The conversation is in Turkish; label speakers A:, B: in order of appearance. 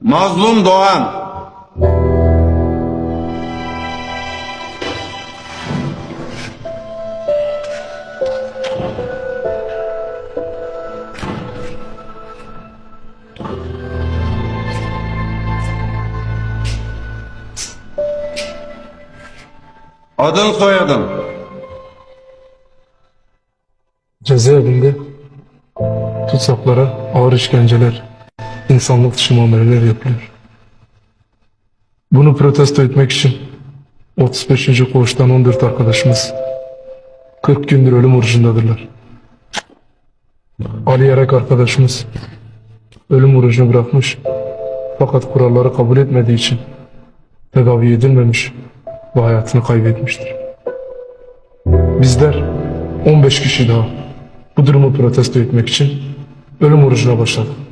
A: Mazlum Doğan. Adın soyadın.
B: Cezaevinde tutsaklara ağır işkenceler, insanlık dışı muameleler yapılıyor. Bunu protesto etmek için 35. koğuştan 14 arkadaşımız 40 gündür ölüm orucundadırlar. Ali Yarak arkadaşımız ölüm orucunu bırakmış fakat kuralları kabul etmediği için tedavi edilmemiş ve hayatını kaybetmiştir. Bizler 15 kişi daha bu durumu protesto etmek için ölüm orucuna başladık.